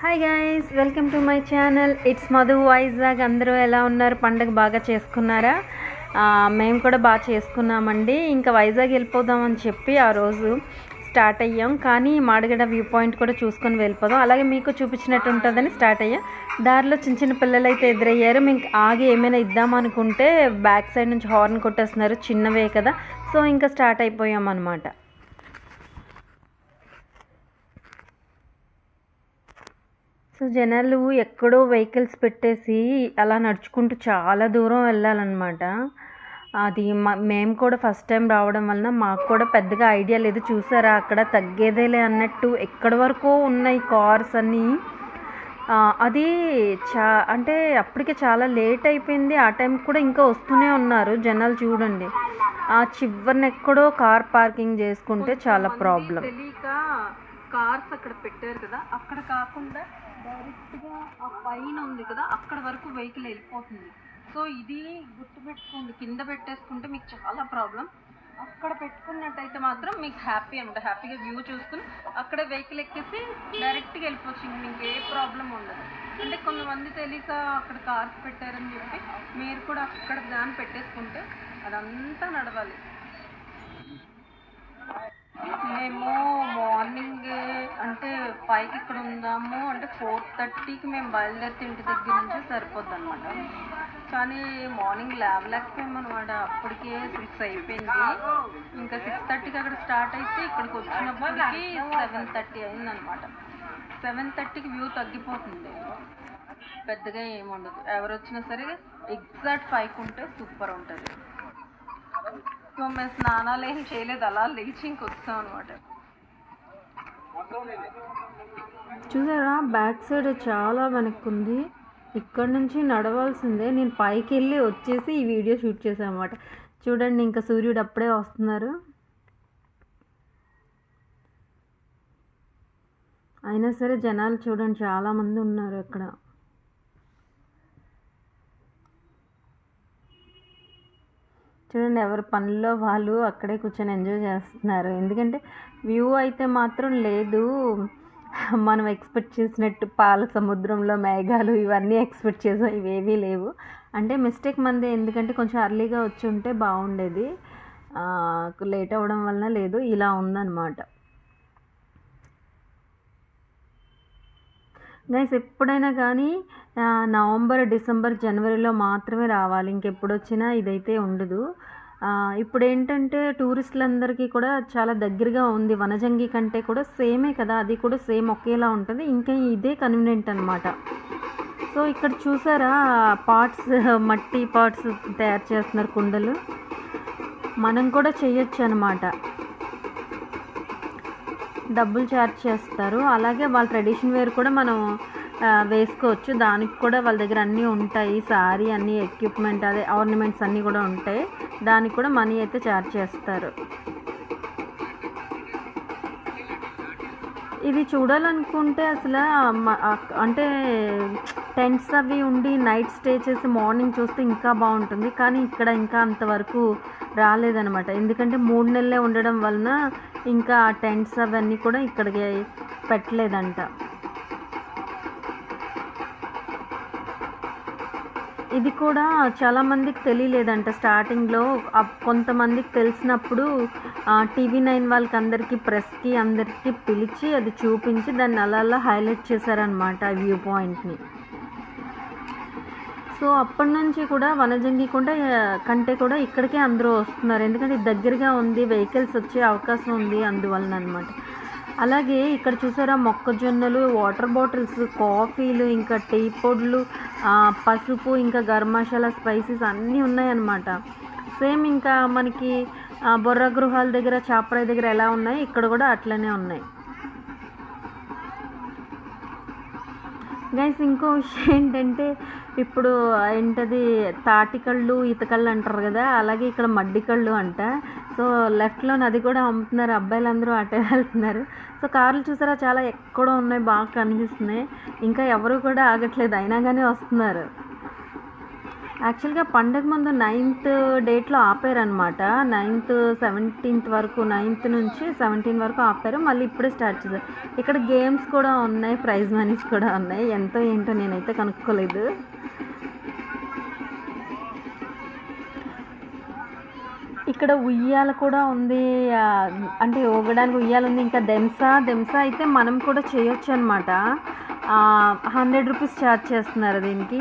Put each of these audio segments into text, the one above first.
Hi guys welcome to my channel it's Madhu Vizag అందరూ ఎలా ఉన్నారు? పండగ బాగా చేసుకున్నారా? మేము కూడా బాగా చేసుకున్నామండి. ఇంకా వైజాగ్ వెళ్ళిపోదామని చెప్పి ఆ రోజు స్టార్ట్ అయ్యాం. కానీ మాడగడ వ్యూ పాయింట్ కూడా చూసుకొని వెళ్ళిపోదాం. అలాగే మీకు చూపించినట్టు ఉంటుందని స్టార్ట్ అయ్యాం. దారిలో చిన్న చిన్న పిల్లలు అయితే ఎదురయ్యారు. మీకు ఆగి ఏమైనా ఇద్దామనుకుంటే బ్యాక్ సైడ్ నుంచి హార్న్ కొట్టేస్తున్నారు. చిన్నవే కదా. సో ఇంకా స్టార్ట్ అయిపోయాం అనమాట సో జనాలు ఎక్కడో వెహికల్స్ పెట్టేసి అలా నడుచుకుంటూ చాలా దూరం వెళ్ళాలన్నమాట. అది మ- మేము కూడా ఫస్ట్ టైం రావడం వలన మాకు కూడా పెద్దగా ఐడియా లేదు. చూసారా అక్కడ తగ్గేదేలే అన్నట్టు ఎక్కడి వరకు ఉన్నాయి కార్స్ అన్నీ. అది చా అంటే అప్పటికే చాలా లేట్ అయిపోయింది. ఆ టైంకి కూడా ఇంకా వస్తూనే ఉన్నారు జనాలు చూడండి. ఆ చివరిని ఎక్కడో కార్ పార్కింగ్ చేసుకుంటే చాలా ప్రాబ్లం. కార్స్ అక్కడ పెట్టారు కదా అక్కడ కాకుండా డైరెక్ట్గా ఆ పైన ఉంది కదా అక్కడ వరకు వెహికల్ వెళ్ళిపోతుంది. సో ఇది గుర్తుపెట్టుకోండి కింద పెట్టేసుకుంటే మీకు చాలా ప్రాబ్లం అక్కడ పెట్టుకున్నట్టయితే మాత్రం మీకు హ్యాపీ అనమాట. హ్యాపీగా వ్యూ చూసుకుని అక్కడ వెహికల్ ఎక్కేసి డైరెక్ట్గా వెళ్ళిపోవచ్చు. ఇంక మీకు ఏ ప్రాబ్లం ఉండదు. అంటే కొంతమంది తెలియక అక్కడ కార్స్ పెట్టారని చెప్పి మీరు కూడా అక్కడ దాన్ని పెట్టేసుకుంటే అదంతా నడవాలి. మేము మార్నింగ్ అంటే ఫైవ్కి ఇక్కడ ఉందాము. అంటే ఫోర్ థర్టీకి మేము బయలుదేరితే ఇంటి దగ్గర నుంచి సరిపోద్ది అనమాట కానీ మార్నింగ్ లేవలేకపోయాము అనమాట అప్పటికే సిక్స్ అయిపోయింది. ఇంకా సిక్స్ థర్టీకి అక్కడ స్టార్ట్ అయితే ఇక్కడికి వచ్చినప్పటికి సెవెన్ థర్టీ అయిందనమాట సెవెన్ థర్టీకి వ్యూ తగ్గిపోతుంది. పెద్దగా ఏముండదు ఎవరు వచ్చినా సరే ఎగ్జాక్ట్ ఫైవ్కి ఉంటే సూపర్ ఉంటుంది. సో మేము స్నానాలు ఏం చేయలేదు అలా లేచి ఇంకొస్తాం అనమాట చూసారా బ్యాక్ సైడ్ చాలా వెనక్కుంది. ఇక్కడ నుంచి నడవాల్సిందే. నేను పైకి వెళ్ళి వచ్చేసి ఈ వీడియో షూట్ చేశాను అనమాట చూడండి ఇంకా సూర్యుడు అప్పుడే వస్తున్నారు. అయినా సరే జనాలు చూడండి చాలామంది ఉన్నారు అక్కడ చూడండి ఎవరి పనుల్లో వాళ్ళు అక్కడే కూర్చొని ఎంజాయ్ చేస్తున్నారు. ఎందుకంటే వ్యూ అయితే మాత్రం లేదు. మనం ఎక్స్పెక్ట్ చేసినట్టు పాల సముద్రంలో మేఘాలు ఇవన్నీ ఎక్స్పెక్ట్ చేసాం ఇవేవీ లేవు. అంటే మిస్టేక్ మంది ఎందుకంటే కొంచెం అర్లీగా వచ్చి ఉంటే బాగుండేది. లేట్ అవ్వడం వలన లేదు ఇలా ఉందన్నమాట. గైస్ ఎప్పుడైనా కానీ నవంబర్ డిసెంబర్ జనవరిలో మాత్రమే రావాలి. ఇంకెప్పుడు వచ్చినా ఇదైతే ఉండదు. ఇప్పుడు ఏంటంటే టూరిస్టులందరికీ కూడా చాలా దగ్గరగా ఉంది. వనజంగి కంటే కూడా సేమే కదా. అది కూడా సేమ్ ఒకేలా ఉంటుంది. ఇంకా ఇదే కన్వీనియంట్ అనమాట సో ఇక్కడ చూసారా? పార్ట్స్ మట్టి పార్ట్స్ తయారు చేస్తున్నారు కుండలు. మనం కూడా చేయొచ్చు అనమాట డబ్బులు ఛార్జ్ చేస్తారు. అలాగే వాళ్ళ ట్రెడిషన్ వేర్ కూడా మనం వేసుకోవచ్చు. దానికి కూడా వాళ్ళ దగ్గర అన్నీ ఉంటాయి. సారీ అన్ని ఎక్విప్మెంట్ అదే ఆర్నమెంట్స్ అన్నీ కూడా ఉంటాయి. దానికి కూడా మనీ అయితే ఛార్జ్ చేస్తారు. ఇది చూడాలనుకుంటే అసలు అంటే టెంట్స్ అవి ఉండి నైట్ స్టే చేసి మార్నింగ్ చూస్తే ఇంకా బాగుంటుంది. కానీ ఇక్కడ ఇంకా అంతవరకు రాలేదనమాట ఎందుకంటే మూడు నెలలే ఉండడం వలన ఇంకా టెంట్స్ అవన్నీ కూడా ఇక్కడికి పెట్టలేదంట. ఇది కూడా చాలామందికి తెలియలేదంట. స్టార్టింగ్లో అప్- కొంతమందికి తెలిసినప్పుడు టీవీ నైన్ వాళ్ళకి అందరికీ ప్రెస్కి అందరికీ పిలిచి అది చూపించి దాన్ని అలా అలా హైలైట్ చేశారనమాట ఆ వ్యూ పాయింట్ని. సో అప్పటి నుంచి కూడా వనజంగి కూడా కంటే కూడా ఇక్కడికే అందరూ వస్తున్నారు. ఎందుకంటే దగ్గరగా ఉంది వెహికల్స్ వచ్చే అవకాశం ఉంది అందువలన అనమాట అలాగే ఇక్కడ చూసారా మొక్కజొన్నలు వాటర్ బాటిల్స్ కాఫీలు ఇంకా టీ పొడులు పసుపు ఇంకా గరం మసాలా స్పైసెస్ అన్నీ ఉన్నాయన్నమాట. సేమ్ ఇంకా మనకి బుర్ర బొర్ర గృహాల దగ్గర చాపరాయి దగ్గర ఎలా ఉన్నాయి? ఇక్కడ కూడా అట్లనే ఉన్నాయి. గైస్ ఇంకో విషయం ఏంటంటే ఇప్పుడు ఏంటది తాటికళ్ళు ఇతకళ్ళు అంటారు కదా అలాగే ఇక్కడ మడ్డికళ్ళు అంట. సో లెఫ్ట్లో నది కూడా అమ్ముతున్నారు అబ్బాయిలందరూ అటే వెళ్తున్నారు. సో కార్లు చూసారా చాలా ఎక్కడో ఉన్నాయి బాగా కనిపిస్తున్నాయి. ఇంకా ఎవరు కూడా ఆగట్లేదు అయినా కానీ వస్తున్నారు. యాక్చువల్గా పండగ ముందు నైన్త్ డేట్లో ఆపారనమాట నైన్త్ సెవెంటీన్త్ వరకు నైన్త్ నుంచి సెవెంటీన్ వరకు ఆపారు. మళ్ళీ ఇప్పుడే స్టార్ట్ చేశారు. ఇక్కడ గేమ్స్ కూడా ఉన్నాయి ప్రైజ్ మనీస్ కూడా ఉన్నాయి. ఎంతో ఏంటో నేనైతే కనుక్కోలేదు. ఇక్కడ ఉయ్యాల కూడా ఉంది. అంటే ఊగడానికి ఉయ్యాల ఉంది. ఇంకా దెంసా దెంసా అయితే మనం కూడా చేయొచ్చు అనమాట హండ్రెడ్ రూపీస్ ఛార్జ్ చేస్తున్నారు దీనికి.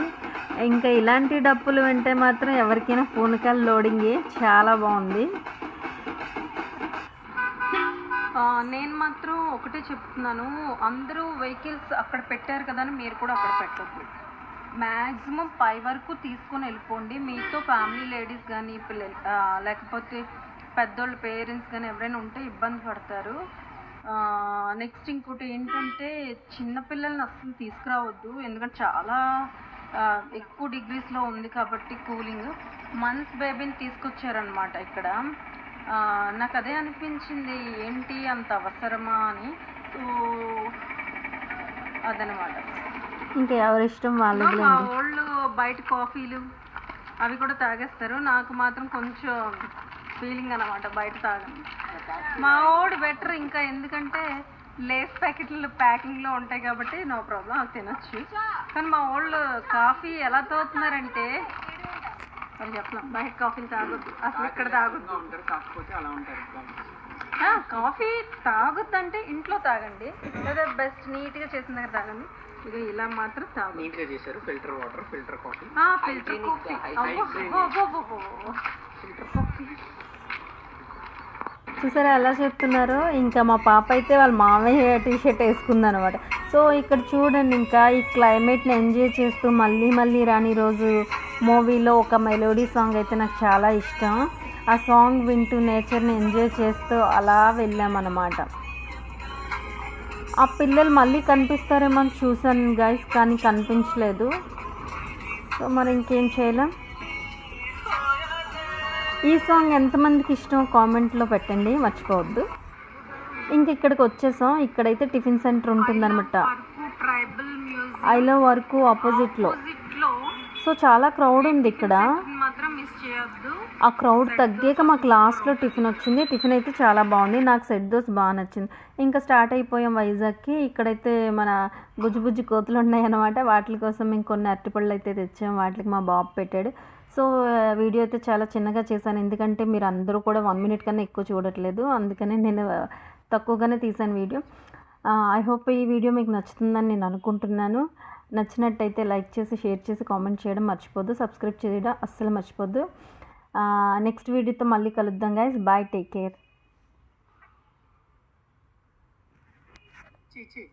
ఇంకా ఇలాంటి డప్పులు వింటే మాత్రం ఎవరికైనా పూనకాలు లోడింగే చాలా బాగుంది. నేను మాత్రం ఒకటే చెప్తున్నాను. అందరూ వెహికల్స్ అక్కడ పెట్టారు కదా అని మీరు కూడా అక్కడ పెట్టద్దు. మ్యాక్సిమం పై వరకు తీసుకొని వెళ్ళిపోండి. మీతో ఫ్యామిలీ లేడీస్ కానీ పిల్లలు లేకపోతే పెద్దోళ్ళ పేరెంట్స్ కానీ ఎవరైనా ఉంటే ఇబ్బంది పడతారు. నెక్స్ట్ ఇంకోటి ఏంటంటే చిన్నపిల్లల్ని అస్సలు తీసుకురావద్దు. ఎందుకంటే చాలా ఎక్కువ డిగ్రీస్లో ఉంది కాబట్టి కూలింగ్ మంత్స్ బేబీని తీసుకొచ్చారనమాట ఇక్కడ. ఆ, నాకు అదే అనిపించింది ఏంటి అంత అవసరమా అని. సో అదనమాట ఇంకా ఎవరిష్టం వాళ్ళది మా వాళ్ళు బయట కాఫీలు అవి కూడా తాగేస్తారు. నాకు మాత్రం కొంచెం ఫీలింగ్ అనమాట బయట తాగను మా వాడు బెటర్ ఇంకా ఎందుకంటే లేస్ ప్యాకెట్లు ప్యాకింగ్లో ఉంటాయి కాబట్టి నో ప్రాబ్లం అది తినొచ్చు. కానీ మా వాళ్ళు కాఫీ ఎలా తాగుతున్నారంటే అది చెప్పలేం బయట కాఫీలు తాగొద్దు. అసలు ఇక్కడ తాగొద్దు. కాఫీ తాగొద్దంటే ఇంట్లో తాగండి. లేదా బెస్ట్ నీట్గా చేసిన దగ్గర తాగండి. ఇక ఇలా మాత్రం తాగొద్దు. నీట్గా చేశారు filter water filter coffee. Filter coffee. Filter coffee. చూసారా ఎలా చెప్తున్నారో? ఇంకా మా పాప అయితే వాళ్ళ మామయ్య టీ షర్ట్ వేసుకుందనమాట. సో ఇక్కడ చూడండి ఇంకా ఈ క్లైమేట్ని ఎంజాయ్ చేస్తూ మళ్ళీ మళ్ళీ రాని రోజు మూవీలో ఒక మెలోడీ సాంగ్ అయితే నాకు చాలా ఇష్టం. ఆ సాంగ్ వింటూ నేచర్ని ఎంజాయ్ చేస్తూ అలా వెళ్ళామన్నమాట ఆ పిల్లలు మళ్ళీ కనిపిస్తారేమో అని చూసాను గైస్ కానీ కనిపించలేదు. సో మరి ఇంకేం చేయలేం? ఈ సాంగ్ ఎంతమందికి ఇష్టం కామెంట్లో పెట్టండి మర్చిపోవద్దు. ఇంక ఇక్కడికి వచ్చేసాం. ఇక్కడైతే టిఫిన్ సెంటర్ ఉంటుందన్నమాట. ఐ లవ్ వర్క్ ఆపోజిట్లో సో చాలా క్రౌడ్ ఉంది ఇక్కడ. ఆ క్రౌడ్ తగ్గాక మాకు లాస్ట్లో టిఫిన్ వచ్చింది. టిఫిన్ అయితే చాలా బాగుంది. నాకు సెట్ దోస్ బాగా నచ్చింది. ఇంకా స్టార్ట్ అయిపోయాం వైజాగ్కి. ఇక్కడైతే మన బుజ్జి బుజ్జి కోతులు ఉన్నాయన్నమాట. వాటి కోసం మేము కొన్ని అరటిపళ్ళు అయితే తెచ్చాం. వాటికి మా బాబు పెట్టాడు. సో వీడియో అయితే చాలా చిన్నగా చేశాను. ఎందుకంటే మీరు అందరూ కూడా వన్ మినిట్ కన్నా ఎక్కువ చూడట్లేదు. అందుకనే నేను తక్కువగానే తీశాను వీడియో. ఐ హోప్ ఈ వీడియో మీకు నచ్చుతుందని నేను అనుకుంటున్నాను. నచ్చినట్టయితే లైక్ చేసి షేర్ చేసి కామెంట్ చేయడం మర్చిపోద్దు. సబ్స్క్రైబ్ చేయడం అస్సలు మర్చిపోద్దు. నెక్స్ట్ వీడియోతో మళ్ళీ కలుద్దాం గైస్ బాయ్ టేక్ కేర్ చీ